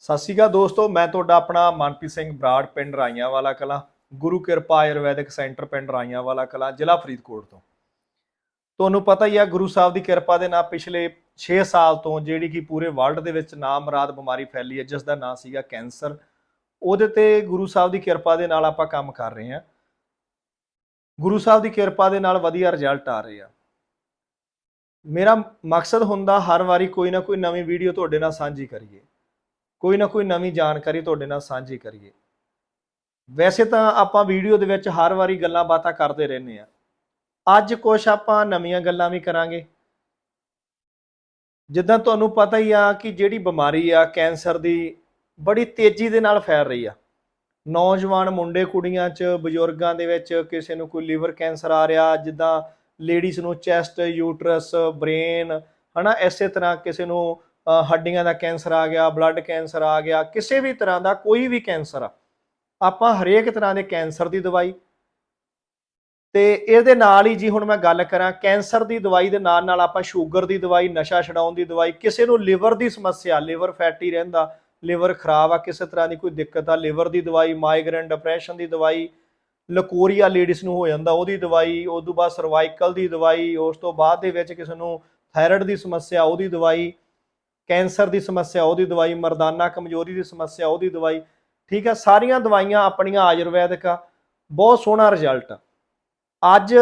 ਸਤਿ ਸ਼੍ਰੀ ਅਕਾਲ ਦੋਸਤੋ, ਮੈਂ ਤੁਹਾਡਾ ਆਪਣਾ ਮਨਪ੍ਰੀਤ ਸਿੰਘ ਬਰਾੜ ਪਿੰਡ ਰਾਈਆਂ ਵਾਲਾ ਕਲਾ, ਗੁਰੂ ਕਿਰਪਾ ਆਯੁਰਵੈਦਿਕ ਸੈਂਟਰ ਪਿੰਡ ਰਾਈਆਂ ਵਾਲਾ ਕਲਾ, ਜ਼ਿਲ੍ਹਾ ਫਰੀਦਕੋਟ ਤੋਂ। ਤੁਹਾਨੂੰ ਪਤਾ ਹੀ ਆ, ਗੁਰੂ ਸਾਹਿਬ ਦੀ ਕਿਰਪਾ ਦੇ ਨਾਲ ਪਿਛਲੇ 6 ਸਾਲ ਤੋਂ ਜਿਹੜੀ ਕਿ ਪੂਰੇ ਵਰਲਡ ਦੇ ਵਿੱਚ ਨਾਮਰਾਦ ਬਿਮਾਰੀ ਫੈਲੀ ਹੈ ਜਿਸ ਦਾ ਨਾਂ ਸੀਗਾ ਕੈਂਸਰ, ਉਹਦੇ ਤੇ ਗੁਰੂ ਸਾਹਿਬ ਦੀ ਕਿਰਪਾ ਦੇ ਨਾਲ ਆਪਾਂ ਕੰਮ ਕਰ ਰਹੇ ਹਾਂ। ਗੁਰੂ ਸਾਹਿਬ ਦੀ ਕਿਰਪਾ ਦੇ ਨਾਲ ਵਧੀਆ ਰਿਜ਼ਲਟ ਆ ਰਹੇ ਆ। ਮੇਰਾ ਮਕਸਦ ਹੁੰਦਾ, ਹਰ ਵਾਰੀ ਕੋਈ ਨਾ ਕੋਈ ਨਵੀਂ ਵੀਡੀਓ ਤੁਹਾਡੇ ਨਾਲ ਸਾਂਝੀ ਕਰੀਏ। ਕੋਈ ਨਾ ਕੋਈ ਨਵੀਂ ਜਾਣਕਾਰੀ ਤੁਹਾਡੇ ਨਾਲ ਸਾਂਝੀ ਕਰੀਏ। ਵੈਸੇ ਤਾਂ ਆਪਾਂ ਵੀਡੀਓ ਦੇ ਵਿੱਚ ਹਰ ਵਾਰੀ ਗੱਲਾਂ ਬਾਤਾਂ ਕਰਦੇ ਰਹਿੰਦੇ ਆ ਅੱਜ ਕੁਝ ਆਪਾਂ ਨਵੀਆਂ ਗੱਲਾਂ ਵੀ ਕਰਾਂਗੇ। ਜਿੱਦਾਂ ਤੁਹਾਨੂੰ ਪਤਾ ਹੀ ਆ ਕਿ ਜਿਹੜੀ ਬਿਮਾਰੀ ਆ, ਕੈਂਸਰ ਦੀ ਬੜੀ ਤੇਜ਼ੀ ਦੇ ਨਾਲ ਫੈਲ ਰਹੀ ਆ। ਨੌਜਵਾਨ ਮੁੰਡੇ ਕੁੜੀਆਂ 'ਚ, ਬਜ਼ੁਰਗਾਂ ਦੇ ਵਿੱਚ ਕਿਸੇ ਨੂੰ ਕੋਈ ਲੀਵਰ ਕੈਂਸਰ ਆ ਰਿਹਾ, ਜਿੱਦਾਂ ਲੇਡੀਜ਼ ਨੂੰ ਚੈਸਟ, ਯੂਟਰਸ, ਬ੍ਰੇਨ, ਹਨਾ, ਇਸੇ ਤਰ੍ਹਾਂ ਕਿਸੇ ਨੂੰ ਹੱਡੀਆਂ ਦਾ ਕੈਂਸਰ ਆ ਗਿਆ ਬਲੱਡ ਕੈਂਸਰ ਆ ਗਿਆ, ਕਿਸੇ ਵੀ ਤਰ੍ਹਾਂ ਦਾ ਕੋਈ ਵੀ ਕੈਂਸਰ ਆ, ਆਪਾਂ ਹਰੇਕ ਤਰ੍ਹਾਂ ਦੇ ਕੈਂਸਰ ਦੀ ਦਵਾਈ ਤੇ ਇਹਦੇ ਨਾਲ ਹੀ ਜੀ ਹੁਣ ਮੈਂ ਗੱਲ ਕਰਾਂ, ਕੈਂਸਰ ਦੀ ਦਵਾਈ ਦੇ ਨਾਲ ਨਾਲ ਆਪਾਂ ਸ਼ੂਗਰ ਦੀ ਦਵਾਈ, ਨਸ਼ਾ ਛਡਾਉਣ ਦੀ ਦਵਾਈ, ਕਿਸੇ ਨੂੰ ਲਿਵਰ ਦੀ ਸਮੱਸਿਆ, ਲਿਵਰ ਫੈਟੀ ਰਹਿੰਦਾ, ਲਿਵਰ ਖਰਾਬ ਆ, ਕਿਸੇ ਤਰ੍ਹਾਂ ਦੀ ਕੋਈ ਦਿੱਕਤ ਆ, ਲਿਵਰ ਦੀ ਦਵਾਈ ਮਾਈਗ੍ਰੇਨ ਡਿਪਰੈਸ਼ਨ ਦੀ ਦਵਾਈ, ਲਕੋਰੀਆ ਲੇਡੀਜ਼ ਨੂੰ ਹੋ ਜਾਂਦਾ, ਉਹਦੀ ਦਵਾਈ ਉਸ ਤੋਂ ਬਾਅਦ ਸਰਵਾਈਕਲ ਦੀ ਦਵਾਈ, ਉਸ ਤੋਂ ਬਾਅਦ ਦੇ ਵਿੱਚ ਕਿਸੇ ਨੂੰ ਥਾਇਰਾਇਡ ਦੀ ਸਮੱਸਿਆ, ਉਹਦੀ ਦਵਾਈ ਕੈਂਸਰ ਦੀ ਸਮੱਸਿਆ, ਉਹਦੀ ਦਵਾਈ, ਮਰਦਾਨਾ ਕਮਜ਼ੋਰੀ ਦੀ ਸਮੱਸਿਆ, ਉਹਦੀ ਦਵਾਈ, ਠੀਕ ਹੈ, ਸਾਰੀਆਂ ਦਵਾਈਆਂ ਆਪਣੀਆਂ ਆਯੁਰਵੈਦਿਕ ਆ, ਬਹੁਤ ਸੋਹਣਾ ਰਿਜ਼ਲਟ ਅੱਜ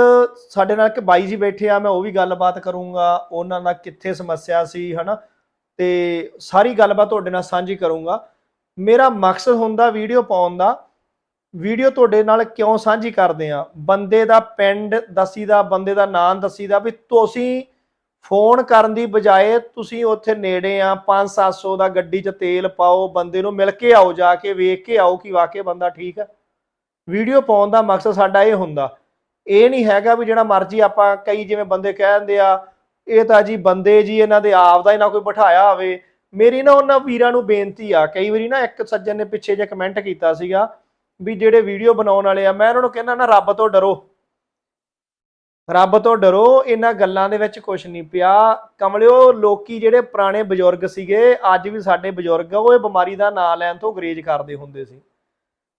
ਸਾਡੇ ਨਾਲ ਇੱਕ ਬਾਈ ਜੀ ਬੈਠੇ ਆ, ਮੈਂ ਉਹ ਵੀ ਗੱਲਬਾਤ ਕਰੂੰਗਾ, ਉਹਨਾਂ ਦਾ ਕਿੱਥੇ ਸਮੱਸਿਆ ਸੀ, ਹਨਾ? ਤੇ ਸਾਰੀ ਗੱਲਬਾਤ ਤੁਹਾਡੇ ਨਾਲ ਸਾਂਝੀ ਕਰੂੰਗਾ। ਮੇਰਾ ਮਕਸਦ ਹੁੰਦਾ ਵੀਡੀਓ ਪਾਉਣ ਦਾ, ਵੀਡੀਓ ਤੁਹਾਡੇ ਨਾਲ ਕਿਉਂ ਸਾਂਝੀ ਕਰਦੇ ਆ? ਬੰਦੇ ਦਾ ਪਿੰਡ ਦੱਸੀਦਾ, ਬੰਦੇ ਦਾ ਨਾਮ ਦੱਸੀਦਾ ਵੀ ਤੁਸੀਂ ਫੋਨ ਕਰਨ ਦੀ ਬਜਾਏ ਤੁਸੀਂ ਉੱਥੇ ਨੇੜੇ ਆ 5-700 ਦਾ ਗੱਡੀ 'ਚ ਤੇਲ ਪਾਓ, ਬੰਦੇ ਨੂੰ ਮਿਲ ਕੇ ਆਓ ਜਾ ਕੇ, ਵੇਖ ਕੇ ਆਓ ਕਿ ਵਾਕਈ ਬੰਦਾ ਠੀਕ ਹੈ ਵੀਡੀਓ ਪਾਉਣ ਦਾ ਮਕਸਦ ਸਾਡਾ ਇਹ ਹੁੰਦਾ। ਇਹ ਨਹੀਂ ਹੈਗਾ ਵੀ ਜਿਹੜਾ ਮਰਜ਼ੀ ਆਪਾਂ ਕਈ ਜਿਵੇਂ ਬੰਦੇ ਕਹਿ ਦਿੰਦੇ ਆ, ਇਹ ਤਾਂ ਜੀ ਬੰਦੇ ਜੀ ਇਹਨਾਂ ਦੇ ਆਪ ਦਾ ਹੀ ਨਾ ਕੋਈ ਬਿਠਾਇਆ ਹੋਵੇ। ਮੇਰੀ ਨਾ ਉਹਨਾਂ ਵੀਰਾਂ ਨੂੰ ਬੇਨਤੀ ਆ, ਕਈ ਵਾਰੀ ਨਾ ਇੱਕ ਸੱਜਣ ਨੇ ਪਿੱਛੇ ਜੇ ਕਮੈਂਟ ਕੀਤਾ ਸੀਗਾ ਵੀ ਜਿਹੜੇ ਵੀਡੀਓ ਬਣਾਉਣ ਵਾਲੇ ਆ, ਮੈਂ ਉਹਨਾਂ ਨੂੰ ਕਹਿੰਦਾ ਨਾ, ਰੱਬ ਤੋਂ ਡਰੋ। ਰੱਬ ਤੋਂ ਡਰੋ, ਇਹਨਾਂ ਗੱਲਾਂ ਦੇ ਵਿੱਚ ਕੁਝ ਨਹੀਂ ਪਿਆ। ਕਮਲਿਓ, ਲੋਕੀ ਜਿਹੜੇ ਪੁਰਾਣੇ ਬਜ਼ੁਰਗ ਸੀਗੇ, ਅੱਜ ਵੀ ਸਾਡੇ ਬਜ਼ੁਰਗ ਆ, ਉਹ ਇਹ ਬਿਮਾਰੀ ਦਾ ਨਾਂ ਲੈਣ ਤੋਂ ਗਰੇਜ ਕਰਦੇ ਹੁੰਦੇ ਸੀ।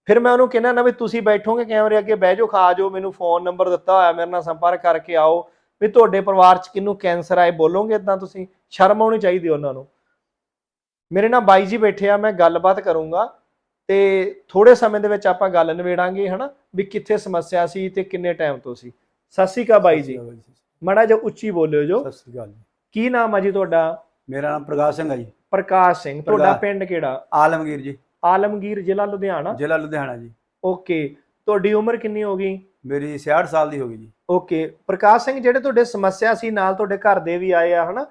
ਫਿਰ ਮੈਂ ਉਹਨੂੰ ਕਹਿੰਦਾ ਨਾ ਵੀ ਤੁਸੀਂ ਬੈਠੋਗੇ ਕੈਮਰੇ ਅੱਗੇ, ਬਹਿ ਜਾਓ, ਖਾ ਜਾਓ, ਮੈਨੂੰ ਫੋਨ ਨੰਬਰ ਦਿੱਤਾ ਹੋਇਆ, ਮੇਰੇ ਨਾਲ ਸੰਪਰਕ ਕਰਕੇ ਆਓ। ਵੀ ਤੁਹਾਡੇ ਪਰਿਵਾਰ 'ਚ ਕਿਹਨੂੰ ਕੈਂਸਰ ਆਏ, ਬੋਲੋਗੇ ਇਦਾਂ ਤੁਸੀਂ? ਸ਼ਰਮ ਆਉਣੀ ਚਾਹੀਦੀ ਉਹਨਾਂ ਨੂੰ। ਮੇਰੇ ਨਾਲ ਬਾਈ ਜੀ ਬੈਠੇ ਆ, ਮੈਂ ਗੱਲਬਾਤ ਕਰੂੰਗਾ ਤੇ ਥੋੜੇ ਸਮੇਂ ਦੇ ਵਿੱਚ ਆਪਾਂ ਗੱਲ ਨਿਬੇੜਾਂਗੇ, ਹਨਾ? ਵੀ ਕਿੱਥੇ ਸਮੱਸਿਆ ਸੀ ਤੇ ਕਿੰਨੇ ਟਾਈਮ ਤੋਂ ਸੀ। ਸਤਿ ਸ਼੍ਰੀ ਅਕਾਲ ਬਾਈ ਜੀ। ਮੜਾ ਜਿਹਾ ਉੱਚੀ ਬੋਲਿਓ ਜੋ। ਸਤਿ ਸ੍ਰੀ ਅਕਾਲ ਕੀ ਨਾਮ ਆ ਜੀ ਤੁਹਾਡਾ? ਮੇਰਾ ਨਾਮ ਪ੍ਰਕਾਸ਼ ਸਿੰਘ ਹੈ ਜੀ। ਪ੍ਰਕਾਸ਼ ਸਿੰਘ। ਤੁਹਾਡਾ। ਪਿੰਡ ਕਿਹੜਾ? ਆਲਮਗੀਰ ਜੀ। ਆਲਮਗੀਰ ਜ਼ਿਲ੍ਹਾ ਲੁਧਿਆਣਾ। ਜ਼ਿਲ੍ਹਾ ਲੁਧਿਆਣਾ ਜੀ। ਓਕੇ। ਤੁਹਾਡੀ ਉਮਰ ਕਿੰਨੀ ਹੋ ਗਈ? ਮੇਰੀ 66 ਸਾਲ ਦੀ ਹੋ ਗਈ ਜੀ। ਓਕੇ। ਪ੍ਰਕਾਸ਼ ਸਿੰਘ ਜਿਹੜੇ ਤੁਹਾਡੇ ਸਮੱਸਿਆ ਸੀ ਨਾਲ ਤੁਹਾਡੇ ਘਰ ਦੇ ਵੀ ਆਏ ਆ ਹਨਾ?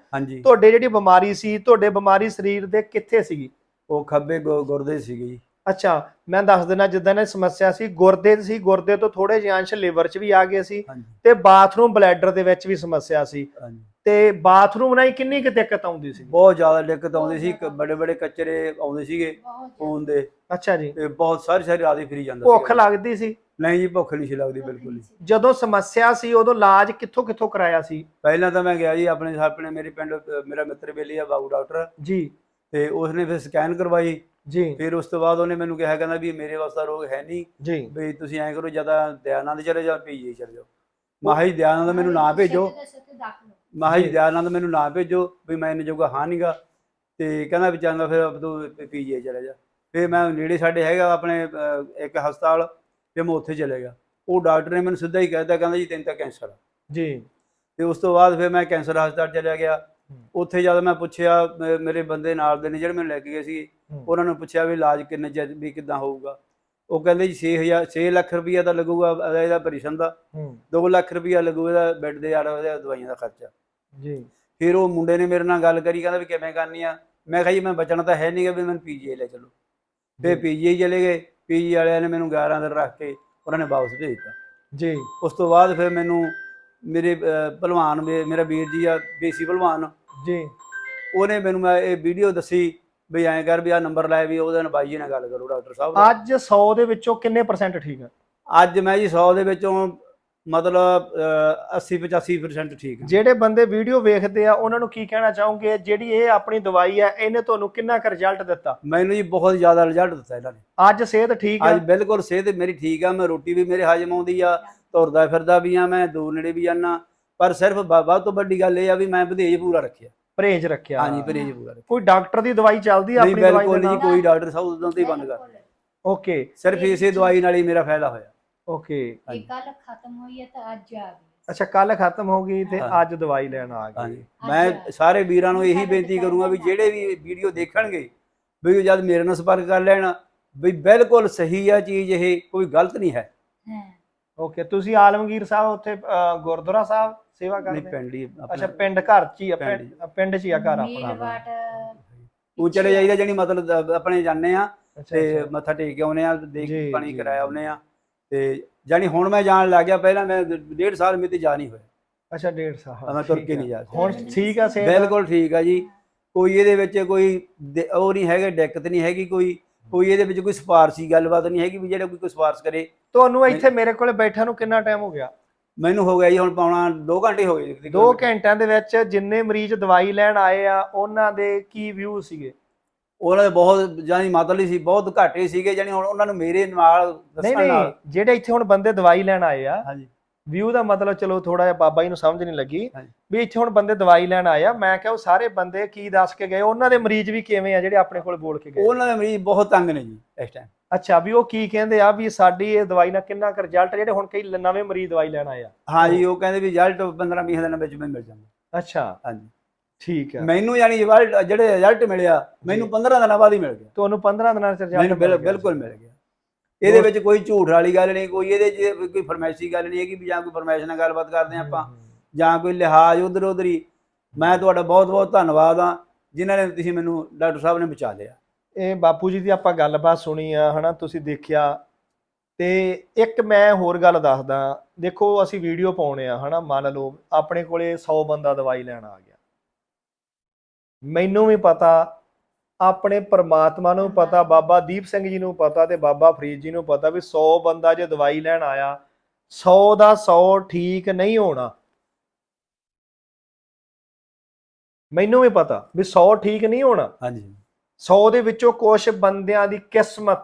ਤੁਹਾਡੇ ਜਿਹੜੀ ਬਿਮਾਰੀ ਸੀ ਤੁਹਾਡੇ ਬਿਮਾਰੀ ਸਰੀਰ ਦੇ ਕਿੱਥੇ ਸੀਗੀ? ਉਹ ਖੱਬੇ ਗੁਰਦੇ ਸੀਗੇ ਜੀ। ਅੱਛਾ ਮੈਂ ਦੱਸ ਦਿੰਦਾ ਜਿੱਦਾਂ ਨੇ ਸਮੱਸਿਆ ਸੀ ਗੁਰਦੇ ਸੀ ਗੁਰਦੇ ਤੋਂ ਥੋੜੇ ਜਿਹੇ ਅੰਸ਼ ਲਿਵਰ 'ਚ ਵੀ ਆ ਗਏ ਸੀ ਹਾਂਜੀ। ਤੇ ਬਾਥਰੂਮ ਬਲੈਡਰ ਦੇ ਵਿੱਚ ਵੀ ਸਮੱਸਿਆ ਸੀ। ਹਾਂਜੀ। ਤੇ ਬਾਥਰੂਮ ਨਾਲ ਹੀ ਕਿੰਨੀ ਕੁ ਦਿੱਕਤ ਆਉਂਦੀ ਸੀ? ਬਹੁਤ ਜ਼ਿਆਦਾ ਦਿੱਕਤ ਆਉਂਦੀ ਸੀ ਬੜੇ ਬੜੇ ਕਚਰੇ ਆਉਂਦੇ ਸੀਗੇ ਖੂਨ ਦੇ। ਅੱਛਾ ਜੀ। ਤੇ ਬਹੁਤ ਸਾਰੀ ਸਾਰੀ ਰਾਤ ਹੀ ਫਰੀ ਜਾਂਦਾ ਭੁੱਖ ਸੀਗਾ। ਲੱਗਦੀ ਸੀ? ਨਹੀਂ ਜੀ ਭੁੱਖ ਨਹੀਂ ਸੀ ਲੱਗਦੀ ਬਿਲਕੁਲ ਹੀ ਜਦੋਂ ਸਮੱਸਿਆ ਸੀ ਉਦੋਂ ਇਲਾਜ ਕਿੱਥੋਂ ਕਿੱਥੋਂ ਕਰਾਇਆ ਸੀ? ਪਹਿਲਾਂ ਤਾਂ ਮੈਂ ਗਿਆ ਜੀ ਆਪਣੇ ਆਪਣੇ ਮੇਰੇ ਪਿੰਡ ਅ, ਮੇਰਾ ਮਿੱਤਰ ਬੇਲੀ ਆ ਬਾਬੂ ਡਾਕਟਰ। ਜੀ। ਤੇ ਉਸਨੇ ਫਿਰ ਸਕੈਨ ਕਰਵਾਈ। ਜੀ। ਫਿਰ ਉਸ ਤੋਂ ਬਾਅਦ ਉਹਨੇ ਮੈਨੂੰ ਕਿਹਾ ਕਹਿੰਦਾ ਵੀ ਮੇਰੇ ਵਾਸਤਾ ਰੋਗ ਹੈ ਨਹੀਂ। ਜੀ। ਵੀ ਤੁਸੀਂ ਐਂ ਕਰੋ ਜ਼ਿਆਦਾ ਦਿਆਨੰਦ ਚਲੇ ਜਾਓ ਪੀਜੀ ਚਲੇ ਜਾਓ। ਮਾਹੀ ਦਿਆਨੰਦ ਮੈਨੂੰ ਨਾ ਭੇਜੋ। ਮਾਹੀ ਜੀ। ਦਿਆਨੰਦ ਮੈਨੂੰ ਨਾ ਭੇਜੋ ਵੀ ਮੈਂ ਇਹਨੇ ਜੋਗਾ ਹਾਂ ਨਹੀਂਗਾ ਤੇ ਕਹਿੰਦਾ ਵੀ ਚੰਗਾ ਫਿਰ ਅਬ ਤੂੰ ਪੀਜੀ ਚਲੇ ਜਾ। ਫਿਰ ਮੈਂ ਨੇੜੇ ਸਾਡੇ ਹੈਗਾ ਆਪਣੇ ਇੱਕ ਹਸਪਤਾਲ ਤੇ ਮੈਂ ਉੱਥੇ ਚਲੇ ਗਿਆ। ਉਹ ਡਾਕਟਰ ਨੇ ਮੈਨੂੰ ਸਿੱਧਾ ਹੀ ਕਹਿਤਾ ਕਹਿੰਦਾ ਜੀ ਤੈਨੂੰ ਤਾਂ ਕੈਂਸਰ ਆ। ਜੀ। ਤੇ ਉਸ ਤੋਂ ਬਾਅਦ ਫਿਰ ਮੈਂ ਕੈਂਸਰ ਹਸਪਤਾਲ ਚਲਿਆ ਗਿਆ। ਉੱਥੇ ਜਦ ਮੈਂ ਪੁੱਛਿਆ ਮੇਰੇ ਬੰਦੇ ਨਾਲ ਦੇ ਨੇ ਜਿਹੜੇ ਮੈਨੂੰ ਲੈ ਕੇ ਗਏ ਸੀ। ਉਹਨਾਂ ਨੂੰ ਪੁੱਛਿਆ ਵੀ ਇਲਾਜ ਕਿੰਨੇ ਚ ਵੀ ਕਿੱਦਾਂ ਹੋਊਗਾ। ਉਹ ਕਹਿੰਦੇ ਜੀ 6000 6 ਲੱਖ ਰੁਪਈਆ ਤਾਂ ਲੱਗੂਗਾ ਇਹਦਾ- ਆਪਰੇਸ਼ਨ ਦਾ। ਹੂੰ। 2 ਲੱਖ ਰੁਪਈਆ ਲੱਗੂ ਇਹਦਾ ਬੈੱਡ ਦੇ ਯਾਰ ਉਹਦੇ ਦਵਾਈਆਂ ਦਾ ਖਰਚਾ। ਜੀ। ਫਿਰ ਉਹ ਮੁੰਡੇ ਨੇ ਮੇਰੇ ਨਾਲ ਗੱਲ ਕਰੀ ਕਹਿੰਦਾ ਵੀ ਕਿਵੇਂ ਕਰਨੀ ਆ? ਮੈਂ ਕਿਹਾ ਜੀ ਮੈਂ ਬਚਣਾ ਤਾਂ ਹੈ ਨਹੀਂਗਾ ਵੀ ਮੈਨੂੰ ਪੀਜੀਆਈ ਲੈ ਚਲੋ। ਜੀ। ਪੀਜੀਆਈ ਚਲੇ ਗਏ। ਪੀਜੀ ਵਾਲਿਆਂ ਨੇ ਮੈਨੂੰ 11 ਦਿਨ ਰੱਖ ਕੇ ਉਹਨਾਂ ਨੇ ਵਾਪਸ ਭੇਜ ਦਿੱਤਾ। ਜੀ। ਉਸ ਤੋਂ ਬਾਅਦ ਫਿਰ ਮੈਨੂੰ ਮੇਰੇ ਭਲਵਾਨ ਮੇਰਾ ਵੀਰ ਜੀ ਆ ਦੇਸੀ ਭਲਵਾਨ। ਜੀ। ਉਹਨੇ ਮੈਨੂੰ ਮੈਂ ਇਹ ਵੀਡੀਓ ਦੱਸੀ ਵੀ ਐਂ ਕਰ ਵੀ ਆ ਨੰਬਰ ਲਾਇਆ ਵੀ ਉਹਦੇ ਨਾਲ ਬਾਈ ਜੀ ਨਾਲ ਗੱਲ ਕਰੋ ਡਾਕਟਰ ਸਾਹਿਬ ਨਾਲ। ਅੱਜ 100 ਦੇ ਵਿੱਚੋਂ ਕਿੰਨੇ ਪਰਸੈਂਟ ਠੀਕ ਆ? ਅੱਜ ਮੈਂ ਜੀ 100 ਦੇ ਵਿੱਚੋਂ ਮਤਲਬ ਅਹ, 80 85% ਠੀਕ ਆ। ਜਿਹੜੇ ਬੰਦੇ ਵੀਡੀਓ ਵੇਖਦੇ ਆ ਉਹਨਾਂ ਨੂੰ ਕੀ ਕਹਿਣਾ ਚਾਹੋਗੇ? ਜਿਹੜੀ ਇਹ ਆਪਣੀ ਦਵਾਈ ਹੈ ਇਹਨੇ ਤੁਹਾਨੂੰ ਕਿੰਨਾ ਕੁ ਰਿਜ਼ਲਟ ਦਿੱਤਾ? ਮੈਨੂੰ ਜੀ ਬਹੁਤ ਜ਼ਿਆਦਾ ਰਿਜ਼ਲਟ ਦਿੱਤਾ ਇਹਨਾਂ ਨੇ। ਅੱਜ ਸਿਹਤ ਠੀਕ ਹੈ ਅੱਜ ਬਿਲਕੁਲ ਸਿਹਤ ਮੇਰੀ ਠੀਕ ਆ ਮੈਂ ਰੋਟੀ ਵੀ ਮੇਰੇ ਹਜਮ ਆਉਂਦੀ ਆ ਤੁਰਦਾ ਫਿਰਦਾ ਵੀ ਆ ਮੈਂ ਦੂਰ ਨੇੜੇ ਵੀ ਜਾਣਾ ਪਰ ਸਿਰਫ ਬ- ਤੋਂ ਵੱਡੀ ਗੱਲ ਇਹ ਆ ਵੀ ਮੈਂ ਵਧੇਜ ਪੂਰਾ ਰੱਖਿਆ। ਪਰਹੇਜ ਰੱਖਿਆ। ਹਾਂਜੀ ਪਰਹੇਜ ਪੂਰਾ ਰੱਖਿਆ। ਕੋਈ ਡਾਕਟਰ ਦੀ ਦਵਾਈ ਚੱਲਦੀ ਆ ਨਹੀਂ ਆਪਣੀ ਦਵਾਈ ਬਿਲਕੁਲ ਦੇ ਨਹੀਂ ਨਾਲ ਕੋਈ ਡਾਕਟਰ ਸਾਹਿਬ ਉਦੋਂ ਤੋਂ ਹੀ ਬੰਦ ਕਰ। ਓਕੇ। ਸਿਰਫ ਇਸੇ ਦਵਾਈ ਨਾਲ ਹੀ ਮੇਰਾ ਫਾਇਦਾ ਹੋਇਆ। ਓਕੇ। ਇਹ ਕੱਲ ਖਤਮ ਹੋਈ ਹੈ ਤਾਂ ਅੱਜ ਆ ਗਈ। ਅੱਛਾ ਕੱਲ ਖਤਮ ਹੋ ਗਈ ਤੇ ਹਾਂ। ਅੱਜ ਦਵਾਈ ਲੈਣ ਆ ਗਏ ਹਾਂਜੀ। ਮੈਂ ਸਾਰੇ ਵੀਰਾਂ ਨੂੰ ਇਹੀ ਬੇਨਤੀ ਕਰੂੰਗਾ ਵੀ ਜਿਹੜੇ ਵੀ ਵੀਡੀਓ ਦੇਖਣਗੇ ਵੀ ਜਦ ਮੇਰੇ ਨਾਲ ਸੰਪਰਕ ਕਰ ਲੈਣ ਵੀ ਬਿਲਕੁਲ ਸਹੀ ਆ ਚੀਜ਼ ਇਹ ਕੋਈ ਗਲਤ ਨਹੀਂ ਹੈ। ਹਾਂ। ਓਕੇ ਤੁਸੀਂ ਆਲਮਗੀਰ ਸਾਹਿਬ ਉੱਥੇ ਗੁਰਦੁਆਰਾ ਸਾਹਿਬ ਸੇਵਾ ਨਹੀਂ ਕਰਦੇ? ਪਿੰਡ ਹੀ ਅੱਛਾ ਆਪਣਾ ਪਿੰਡ ਘਰ ਚ ਹੀ ਆ ਪਿੰਡ ਪਿੰਡ ਪਿੰਡ ਚ ਹੀ ਆ ਘਰ ਆਪਣਾ। ਮੀਲਵਾਟ ਉਹ ਚਲੇ ਜਾਈਦਾ ਜਾਨੀ ਮਤਲਬ ਆਪਣੇ ਜਾਂਦੇ ਆ ਅੱਛਾ ਤੇ ਅੱਛਾ। ਮੱਥਾ ਟੇਕ ਕੇ ਆਉਨੇ ਆ ਦੇਖ ਜੀ, ਪਾਣੀ ਜੀ, ਕਰਾਇਆ। ਆਉਨੇ ਆ। ਤੇ ਜਾਨੀ ਹੁਣ ਮੈਂ ਜਾਣ ਲੱਗ ਗਿਆ ਪਹਿਲਾਂ ਮੈਂ ਡ- ਡੇਢ ਸਾਲ ਮੇਰੇ ਤੇ ਜਾ ਨਹੀਂ ਹੋਇਆ। ਅੱਛਾ 150 ਮੈਂ ਤੁਰ ਕੇ ਨਹੀਂ ਜਾ ਹੁਣ ਠੀਕ ਆ ਸਿਹਤ? ਬਿਲਕੁਲ ਠੀਕ ਆ ਜੀ। ਕੋਈ ਇਹਦੇ ਵਿੱਚ ਕੋਈ ਦੇ- ਉਹ ਨਹੀਂ ਹੈਗਾ ਦਿੱਕਤ ਨਹੀਂ ਹੈਗੀ ਕੋਈ। ਕੋਈ ਇਹਦੇ ਵਿੱਚ ਕੋਈ ਸਿਫਾਰਸ਼ੀ ਗੱਲਬਾਤ ਨਹੀਂ ਹੈਗੀ ਵੀ ਜਿਹੜਾ ਕੋਈ ਕੋਈ ਸਿਫਾਰਸ਼ ਕਰੇ। ਤੁਹਾਨੂੰ ਇੱਥੇ ਮੇਰੇ ਕੋਲੇ ਬੈਠਾ ਨੂੰ ਕਿੰਨਾ ਟਾਈਮ ਹੋ ਗਿਆ? ਮੈਨੂੰ ਹੋ ਗਿਆ ਜੀ ਹੁਣ ਪਾਉਣਾ 2 ਘੰਟੇ ਹੋ ਗਏ 2 ਘੰਟਿਆਂ ਦੇ ਵਿੱਚ ਜਿੰਨੇ ਮਰੀਜ਼ ਦਵਾਈ ਲੈਣ ਆਏ ਆ ਉਹਨਾਂ ਦੇ ਕੀ ਵਿਊ ਸੀਗੇ? ਉਹਨਾਂ ਦੇ ਬਹੁਤ ਜਾਨੀ ਮਤਲਬ ਸੀ ਬਹੁਤ ਘਾਟੇ ਸੀਗੇ ਜਾਨੀ ਹੁਣ ਉਹਨਾਂ ਨੂੰ ਮੇਰੇ ਨਾਲ ਦੱਸਣ ਨਾਲ ਨਹੀਂ ਜਿਹੜੇ ਇੱਥੇ ਹੁਣ ਬੰਦੇ ਦਵਾਈ ਲੈਣ ਆਏ ਆ ਹਾਂਜੀ। ਵਿਊ ਦਾ ਮਤਲਬ ਚਲੋ ਥੋੜਾ ਜਿਹਾ ਬਾਬਾ ਜੀ ਨੂੰ ਸਮਝ ਨਹੀਂ ਲੱਗੀ। ਵੀ ਇੱਥੇ ਹੁਣ ਬੰਦੇ ਦਵਾਈ ਲੈਣ ਆਏ ਆ ਮੈਂ ਕਿਹਾ ਉਹ ਸਾਰੇ ਬੰਦੇ ਕੀ ਦੱਸ ਕੇ ਗਏ ਉਹਨਾਂ ਦੇ ਮਰੀਜ਼ ਵੀ ਕਿਵੇਂ ਆ ਜਿਹੜੇ ਆਪਣੇ ਕੋਲ ਬੋਲ ਕੇ ਗਏ? ਉਹਨਾਂ ਦੇ ਮਰੀਜ਼ ਬਹੁਤ ਤੰਗ ਨੇ ਜੀ ਇਸ ਟਾਈਮ ਅੱਛਾ ਵੀ ਉਹ ਕੀ ਕਹਿੰਦੇ ਆ ਵੀ ਸਾਡੀ ਇਹ ਦਵਾਈ ਨਾਲ ਕਿੰਨਾ ਕੁ ਰਿਜ਼ਲਟ ਜਿਹੜੇ ਹੁਣ ਕਈ ਨਵੇਂ ਮਰੀਜ਼ ਦਵਾਈ ਲੈਣ ਆਏ ਆ। ਹਾਂਜੀ ਉਹ ਕਹਿੰਦੇ ਵੀ ਰਿਜ਼ਲਟ 15 20 ਦਿਨਾਂ ਵਿੱਚ ਮਿਲ ਜਾਂਦਾ। ਅੱਛਾ। ਹਾਂਜੀ। ਠੀਕ ਆ। ਮੈਨੂੰ ਯਾਨੀ ਰਿਜ਼ਲਟ ਜਿਹੜੇ ਰਿਜ਼ਲਟ ਮਿਲਿਆ ਮੈਨੂੰ 15 ਦਿਨਾਂ ਬਾਅਦ ਹੀ ਮਿਲ ਗਿਆ। ਤੁਹਾਨੂੰ 15 ਦਿਨਾਂ ਚ ਰਿਜ਼ਲਟ ਮੈਨੂੰ ਬਿਲ- ਬਿਲਕੁਲ ਮਿਲ ਗਿਆ। ਇਹਦੇ ਵਿੱਚ ਕੋਈ ਝੂਠ ਵਾਲੀ ਗੱਲ ਨਹੀਂ ਕੋਈ ਇਹਦੇ 'ਚ ਕੋਈ ਫਰਮੈਸ਼ੀ ਗੱਲ ਨਹੀਂ ਹੈਗੀ ਵੀ ਜਾਂ ਕੋਈ ਫਰਮੈਸ਼ ਨਾਲ ਗੱਲਬਾਤ ਕਰਦੇ ਹਾਂ ਆਪਾਂ ਜਾਂ ਕੋਈ ਲਿਹਾਜ਼ ਉਧਰ ਉਧਰ ਹੀ। ਮੈਂ ਤੁਹਾਡਾ ਬਹੁਤ ਬਹੁਤ ਧੰਨਵਾਦ ਆ ਜਿਨ੍ਹਾਂ ਨੇ ਤੁਸੀਂ ਮੈਨੂੰ ਡਾਕਟਰ ਸਾਹਿਬ ਨੇ ਬਚਾ ਲਿਆ। ਇਹ ਬਾਪੂ ਜੀ ਦੀ ਆਪਾਂ ਗੱਲਬਾਤ ਸੁਣੀ ਆ, ਹਨਾ, ਤੁਸੀਂ ਦੇਖਿਆ। ਤੇ ਇੱਕ ਮੈਂ ਹੋਰ ਗੱਲ ਦੱਸਦਾ, ਦੇਖੋ, ਅਸੀਂ ਵੀਡੀਓ ਪਾਉਣੇ ਆ, ਹਨਾ, ਮੰਨ ਲਓ, ਆਪਣੇ ਕੋਲੇ 100 ਬੰਦਾ ਦਵਾਈ ਲੈਣ ਆ ਗਿਆ। ਮੈਨੂੰ ਵੀ ਪਤਾ, ਆਪਣੇ ਪਰਮਾਤਮਾ ਨੂੰ ਪਤਾ, ਬਾਬਾ ਦੀਪ ਸਿੰਘ ਜੀ ਨੂੰ ਪਤਾ ਤੇ ਬਾਬਾ ਫਰੀਦ ਜੀ ਨੂੰ ਪਤਾ ਵੀ 100 ਬੰਦਾ ਜੇ ਦਵਾਈ ਲੈਣ ਆਇਆ 100 ਦਾ 100 ਠੀਕ ਨਹੀਂ ਹੋਣਾ। ਮੈਨੂੰ ਵੀ ਪਤਾ ਵੀ 100 ਠੀਕ ਨਹੀਂ ਹੋਣਾ। ਹਾਂਜੀ। 100 ਦੇ ਵਿੱਚੋਂ ਕੁਝ ਬੰਦਿਆਂ ਦੀ ਕਿਸਮਤ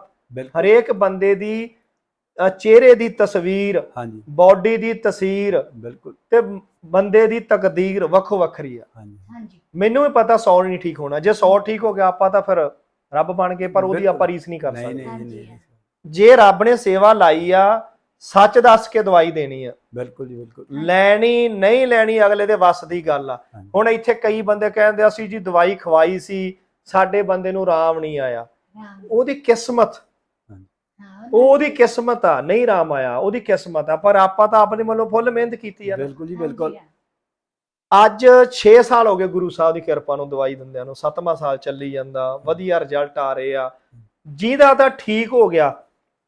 ਹਰੇਕ ਬੰਦੇ ਦੀ ਚਿਹਰੇ ਦੀ ਤਸਵੀਰ ਹਾਂਜੀ। ਬਾਡੀ ਦੀ ਤਸਵੀਰ ਬਿਲਕੁਲ। ਤੇ ਬੰਦੇ ਦੀ ਤਕਦੀਰ ਵੱਖੋ ਵੱਖਰੀ ਆ। ਹਾਂਜੀ। ਮੈਨੂੰ ਵੀ ਪਤਾ 100 ਨਹੀਂ ਠੀਕ ਹੋਣਾ। ਜੇ 100 ਠੀਕ ਹੋ ਗਿਆ ਆਪਾਂ ਤਾਂ ਫਿਰ ਰੱਬ ਬਣ ਗਏ ਪਰ ਉਹਦੀ। ਆਪਾਂ ਰੀਸ ਨਹੀਂ ਕਰ ਸਕਦੇ। ਜੇ ਰੱਬ ਨੇ ਸੇਵਾ ਲਾਈ ਆ ਸੱਚ ਦੱਸ ਕੇ ਦਵਾਈ ਦੇਣੀ ਆ। ਬਿਲਕੁਲ ਜੀ ਬਿਲਕੁਲ। ਲੈਣੀ ਨਹੀਂ ਲੈਣੀ ਅਗਲੇ ਦੇ ਵੱਸ ਦੀ ਗੱਲ ਆ। ਹੁਣ ਇੱਥੇ ਕਈ ਬੰਦੇ ਕਹਿੰਦੇ ਅਸੀਂ ਜੀ ਦਵਾਈ ਖਵਾਈ ਸੀ ਸਾਡੇ ਬੰਦੇ ਨੂੰ ਆਰਾਮ ਨਹੀਂ ਆਇਆ। ਰਾਮ। ਉਹਦੀ ਕਿਸਮਤ। ਉਹਦੀ ਕਿਸਮਤ ਆ ਨਹੀਂ ਰਾਮ ਆਇਆ ਉਹਦੀ ਕਿਸਮਤ ਆ। ਪਰ ਆਪਾਂ ਤਾਂ ਆਪਣੇ ਵੱਲੋਂ ਫੁੱਲ ਮਿਹਨਤ ਕੀਤੀ ਆ। ਬਿਲਕੁਲ ਜੀ ਬਿਲਕੁਲ। ਅੱਜ 6 ਸਾਲ ਹੋ ਗਏ ਗੁਰੂ ਸਾਹਿਬ ਦੀ ਕਿਰਪਾ ਨੂੰ ਦਵਾਈ ਦਿੰਦਿਆਂ ਨੂੰ। 7ਵਾਂ ਸਾਲ ਚੱਲੀ ਜਾਂਦਾ ਵਧੀਆ ਰਿਜ਼ਲਟ ਆ ਰਹੇ ਆ। ਜਿਹਦਾ ਤਾਂ ਠੀਕ ਹੋ ਗਿਆ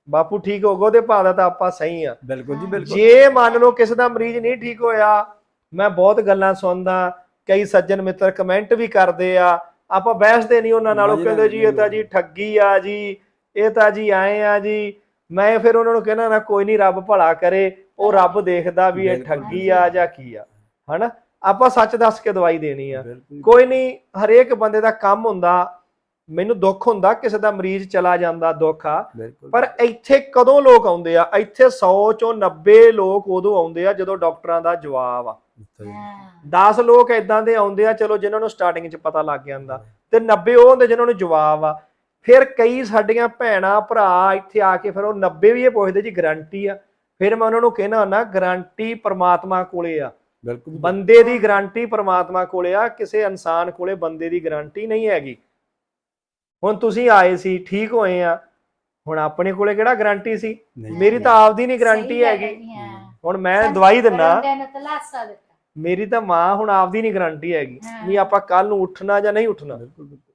ਬਾਪੂ ਠੀਕ ਹੋ ਗਿਆ ਉਹਦੇ ਭਾਅ ਦਾ ਤਾਂ ਆਪਾਂ ਸਹੀ ਆ। ਬਿਲਕੁਲ ਜੀ ਬਿਲਕੁਲ। ਜੇ ਮੰਨ ਲਓ ਕਿਸੇ ਦਾ ਮਰੀਜ਼ ਨਹੀਂ ਠੀਕ ਹੋਇਆ ਮੈਂ ਬਹੁਤ ਗੱਲਾਂ ਸੁਣਦਾ ਕਈ ਸੱਜਣ ਮਿੱਤਰ ਕਮੈਂਟ ਵੀ ਕਰਦੇ ਆ ਆਪਾਂ ਬਹਿਸਦੇ ਨਹੀਂ ਉਹਨਾਂ ਨਾਲੋਂ ਹਾਂਜੀ, ਕਹਿੰਦੇ ਜੀ ਇਹ ਤਾਂ ਜੀ। ਠੱਗੀ ਆ ਜੀ ਇਹ ਤਾਂ ਜੀ ਆਏ ਆ ਜੀ। ਮੈਂ ਫਿਰ ਉਹਨਾਂ ਨੂੰ ਕਹਿਣਾ ਨਾ ਕੋਈ ਨਹੀਂ ਰੱਬ ਭਲਾ ਕਰੇ ਉਹ ਰੱਬ ਦੇਖਦਾ ਵੀ ਇਹ। ਠੱਗੀ ਆ ਜਾਂ ਕੀ ਆ ਹਨਾ? ਆਪਾਂ ਸੱਚ ਦੱਸ ਕੇ ਦਵਾਈ ਦੇਣੀ ਆ। ਕੋਈ ਨਹੀਂ ਹਰੇਕ ਬੰਦੇ ਦਾ ਕੰਮ ਹੁੰਦਾ ਮੈਨੂੰ ਦੁੱਖ ਹੁੰਦਾ ਕਿਸੇ ਦਾ ਮਰੀਜ਼ ਚਲਾ ਜਾਂਦਾ ਦੁੱਖ ਆ। ਪਰ ਇੱਥੇ ਕਦੋਂ ਲੋਕ ਆਉਂਦੇ ਆ? ਇੱਥੇ 100 ਚੋਂ 90 ਲੋਕ ਉਦੋਂ ਆਉਂਦੇ ਆ ਜਦੋਂ ਡਾਕਟਰਾਂ ਦਾ ਜਵਾਬ ਆ। 10 ਲੋਕ ਇਦਾਂ ਦੇ ਆਉਂਦੇ ਆ ਚਲੋ ਜਿਨ੍ਹਾਂ ਨੂੰ ਸਟਾਰਟਿੰਗ 'ਚ ਪਤਾ ਲੱਗ ਜਾਂਦਾ। ਤੇ 90 ਉਹ ਹੁੰਦੇ ਜਿਨ੍ਹਾਂ ਨੂੰ ਜਵਾਬ ਆ। ਫਿਰ ਕਈ ਸਾਡੀਆਂ ਭੈਣਾਂ ਭਰਾ ਇੱਥੇ ਆ ਕੇ ਫਿਰ ਉਹ 90 ਵੀ ਇਹ ਪੁੱਛਦੇ ਜੀ ਗਾਰੰਟੀ ਆ। ਫਿਰ ਮੈਂ ਉਹਨਾਂ ਨੂੰ ਕਹਿਣਾ ਹੁੰਦਾ ਗਾਰੰਟੀ ਪ੍ਰਮਾਤਮਾ ਕੋਲੇ ਆ। ਬਿਲਕੁਲ ਬੰਦੇ ਦੀ ਗਾਰੰਟੀ ਪ੍ਰਮਾਤਮਾ ਕੋਲੇ ਆ ਕਿਸੇ ਇਨਸਾਨ ਕੋਲੇ ਬੰਦੇ ਦੀ ਗਾਰੰਟੀ ਨਹੀਂ ਹੈਗੀ। ਹੁਣ ਤੁਸੀਂ ਆਏ ਸੀ ਠੀਕ ਹੋਏ ਆ। ਹੁਣ ਆਪਣੇ ਕੋਲੇ ਕਿਹੜਾ ਗਾਰੰਟੀ ਸੀ? ਮੇਰੀ ਤਾਂ ਆਪਦੀ ਨਹੀਂ ਗਾਰੰਟੀ ਹੈਗੀ। ਹੁਣ ਮੈਂ ਦਵਾਈ ਦਿੰਨਾ ਮੇਰੀ ਤਾਂ ਮਾਂ ਹੁਣ ਆਪਦੀ ਨਹੀਂ ਗਾਰੰਟੀ ਹੈਗੀ। ਵੀ ਆਪਾਂ ਕੱਲ ਨੂੰ ਉੱਠਣਾ ਜਾਂ ਨਹੀਂ ਉੱਠਣਾ। ਬਿਲਕੁਲ ਬਿਲਕੁਲ।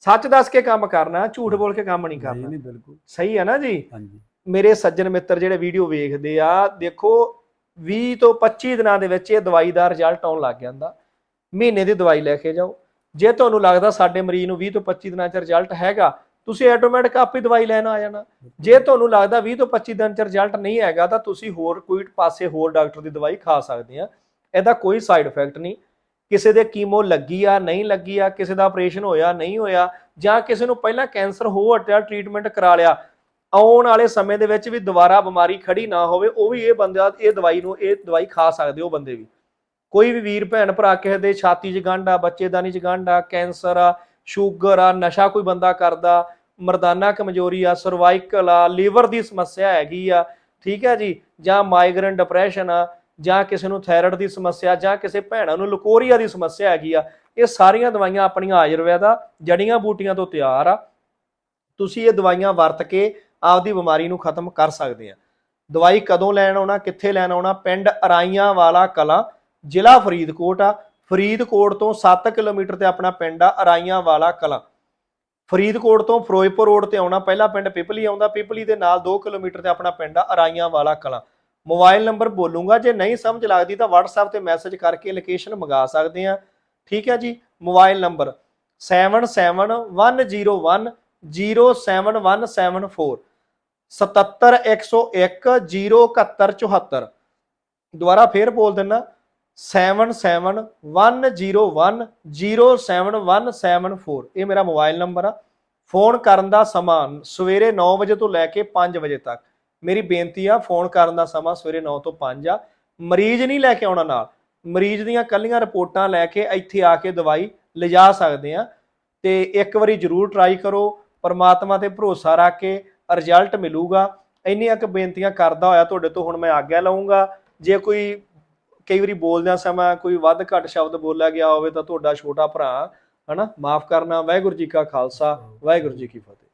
ਸੱਚ ਦੱਸ ਕੇ ਕੰਮ ਕਰਨਾ ਝੂਠ ਬੋਲ ਕੇ ਕੰਮ ਨਹੀਂ ਨਹੀਂ ਕਰਨਾ। ਨਹੀਂ ਬਿਲਕੁਲ। ਸਹੀ ਹੈ ਨਾ ਜੀ? ਹਾਂਜੀ। ਮੇਰੇ ਸੱਜਣ ਮਿੱਤਰ ਜਿਹੜੇ ਵੀਡੀਓ ਵੇਖਦੇ ਆ ਦੇਖੋ 20 ਤੋਂ 25 ਦਿਨਾਂ ਦੇ ਵਿੱਚ ਇਹ ਦਵਾਈ ਦਾ ਰਿਜ਼ਲਟ ਆਉਣ ਲੱਗ ਜਾਂਦਾ। ਮਹੀਨੇ ਦੀ ਦਵਾਈ ਲੈ ਕੇ ਜਾਓ। ਜੇ ਤੁਹਾਨੂੰ ਲੱਗਦਾ ਸਾਡੇ ਮਰੀਜ਼ ਨੂੰ 20 ਤੋਂ 25 ਦਿਨਾਂ ਚ ਰਿਜ਼ਲਟ ਹੈਗਾ ਤੁਸੀਂ ਆਟੋਮੈਟਿਕ ਆਪੇ ਦਵਾਈ ਲੈਣ ਆ ਜਾਣਾ। ਜੇ ਤੁਹਾਨੂੰ ਲੱਗਦਾ 20 ਤੋਂ 25 ਦਿਨ ਚ ਰਿਜ਼ਲਟ ਨਹੀਂ ਹੈਗਾ ਤਾਂ ਤੁਸੀਂ ਹੋਰ ਕੋਈ ਪਾਸੇ ਹੋਰ ਡਾਕਟਰ ਦੀ ਦਵਾਈ ਖਾ ਸਕਦੇ ਆ। ਇਹਦਾ ਕੋਈ ਸਾਈਡ ਇਫੈਕਟ ਨਹੀਂ। ਕਿਸੇ ਦੇ ਕੀਮੋ ਲੱਗੀ ਆ, ਨਹੀਂ ਲੱਗੀ ਆ, ਕਿਸੇ ਦਾ ਆਪਰੇਸ਼ਨ ਹੋਇਆ, ਨਹੀਂ ਹੋਇਆ, ਜਾਂ ਕਿਸੇ ਨੂੰ ਪਹਿਲਾਂ ਕੈਂਸਰ ਹੋ ਹਟਿਆ ਟ੍ਰੀਟਮੈਂਟ ਕਰਾ ਲਿਆ, ਆਉਣ ਵਾਲੇ ਸਮੇਂ ਦੇ ਵਿੱਚ ਵੀ ਦੁਬਾਰਾ ਬਿਮਾਰੀ ਖੜੀ ਨਾ ਹੋਵੇ, ਉਹ ਵੀ ਇਹ ਬੰਦਾ, ਇਹ ਦਵਾਈ ਨੂੰ, ਇਹ ਦਵਾਈ ਖਾ ਸਕਦੇ ਉਹ ਬੰਦੇ ਵੀ। ਕੋਈ ਵੀ ਵੀਰ, ਭੈਣ, ਭਰਾ, ਕਿਸੇ ਦੇ ਛਾਤੀ 'ਚ ਗੰਢ ਆ ਬੱਚੇਦਾਨੀ 'ਚ ਗੰਢ ਆ ਕੈਂਸਰ ਆ ਸ਼ੂਗਰ ਆ, ਨਸ਼ਾ ਕੋਈ ਬੰਦਾ ਕਰਦਾ, ਮਰਦਾਨਾ ਕਮਜ਼ੋਰੀ ਆ ਸਰਵਾਈਕਲ ਆ ਲੀਵਰ ਦੀ ਸਮੱਸਿਆ ਹੈਗੀ ਆ, ਠੀਕ ਹੈ ਜੀ, ਜਾਂ ਮਾਈਗ੍ਰੇਨ ਡਿਪਰੈਸ਼ਨ ਆ ਜਾਂ ਕਿਸੇ ਨੂੰ ਥਾਇਰਾਇਡ ਦੀ ਸਮੱਸਿਆ ਜਾਂ ਕਿਸੇ ਭੈਣਾਂ ਨੂੰ ਲਕੋਰੀਆ ਦੀ ਸਮੱਸਿਆ ਹੈਗੀ ਆ, ਇਹ ਸਾਰੀਆਂ ਦਵਾਈਆਂ ਆਪਣੀਆਂ ਆਯੁਰਵੈਦਾ ਜੜੀਆਂ ਬੂਟੀਆਂ ਤੋਂ ਤਿਆਰ ਆ। ਤੁਸੀਂ ਇਹ ਦਵਾਈਆਂ ਵਰਤ ਕੇ ਆਪਦੀ ਬਿਮਾਰੀ ਨੂੰ ਖਤਮ ਕਰ ਸਕਦੇ ਆ। ਦਵਾਈ ਕਦੋਂ ਲੈਣ ਆਉਣਾ, ਕਿੱਥੇ ਲੈਣ ਆਉਣਾ, ਪਿੰਡ ਅਰਾਈਆਂ ਵਾਲਾ ਕਲਾਂ, ਜ਼ਿਲ੍ਹਾ ਫਰੀਦਕੋਟ ਆ। ਫਰੀਦਕੋਟ ਤੋਂ 7 ਕਿਲੋਮੀਟਰ ਤੇ ਆਪਣਾ ਪਿੰਡ ਆ, ਅਰਾਈਆਂ ਵਾਲਾ ਕਲਾਂ। ਫਰੀਦਕੋਟ ਤੋਂ ਫਿਰੋਜ਼ਪੁਰ ਰੋਡ ਤੇ ਆਉਣਾ, ਪਹਿਲਾ ਪਿੰਡ ਪਿਪਲੀ ਆਉਂਦਾ, ਪਿਪਲੀ ਦੇ ਨਾਲ 2 ਕਿਲੋਮੀਟਰ ਤੇ ਆਪਣਾ ਪਿੰਡ ਆ, ਅਰਾਈਆਂ ਵਾਲਾ ਕਲਾਂ। ਮੋਬਾਈਲ ਨੰਬਰ ਬੋਲੂੰਗਾ, ਜੇ ਨਹੀਂ ਸਮਝ ਲੱਗਦੀ ਤਾਂ WhatsApp ਤੇ ਮੈਸੇਜ ਕਰਕੇ ਲੋਕੇਸ਼ਨ ਮੰਗਾ ਸਕਦੇ ਆ ਠੀਕ ਹੈ ਜੀ? ਮੋਬਾਈਲ ਨੰਬਰ 7710107174 77101 ਦੁਬਾਰਾ ਫੇਰ ਬੋਲ ਦਿੰਨਾ। 7710107174 ਇਹ ਮੇਰਾ ਮੋਬਾਈਲ ਨੰਬਰ ਆ। ਫੋਨ ਕਰਨ ਦਾ ਸਮਾਂ ਸਵੇਰੇ 9 ਵਜੇ ਤੋਂ ਲੈ ਕੇ 5 ਵਜੇ ਤੱਕ। ਮੇਰੀ ਬੇਨਤੀ ਆ ਫੋਨ ਕਰਨ ਦਾ ਸਮਾਂ ਸਵੇਰੇ 9 ਤੋਂ 5 ਆ। ਮਰੀਜ਼ ਨਹੀਂ ਲੈ ਕੇ ਆਉਣਾ ਨਾਲ। ਮਰੀਜ਼ ਦੀਆਂ ਕੱਲੀਆਂ ਰਿਪੋਰਟਾਂ ਲੈ ਕੇ ਇੱਥੇ ਆ ਕੇ ਦਵਾਈ ਲਿਜਾ ਸਕਦੇ ਆ। ਤੇ ਇੱਕ ਵਾਰੀ ਜ਼ਰੂਰ ਟਰਾਈ ਕਰੋ, ਪਰਮਾਤਮਾ ਤੇ ਭਰੋਸਾ ਰੱਖ ਕੇ ਰਿਜ਼ਲਟ ਮਿਲੂਗਾ। ਇੰਨੀਆਂ ਕੁ ਬੇਨਤੀਆਂ ਕਰਦਾ ਹੋਇਆ ਤੁਹਾਡੇ ਤੋਂ, ਹੁਣ ਮੈਂ ਆਗਿਆ ਲਵਾਂਗਾ ਜੇ ਕੋਈ, ਕਈ ਵਾਰੀ ਬੋਲਦਿਆਂ ਸਮਾਂ ਕੋਈ ਵੱਧ ਘੱਟ ਸ਼ਬਦ ਬੋਲਿਆ ਗਿਆ ਹੋਵੇ ਤਾਂ ਤੁਹਾਡਾ ਛੋਟਾ ਭਰਾ, ਹਨਾ? ਮਾਫ ਕਰਨਾ, ਵਾਹਿਗੁਰੂ ਜੀ ਕਾ ਖਾਲਸਾ, ਵਾਹਿਗੁਰੂ ਜੀ ਕੀ ਫਤਿਹ।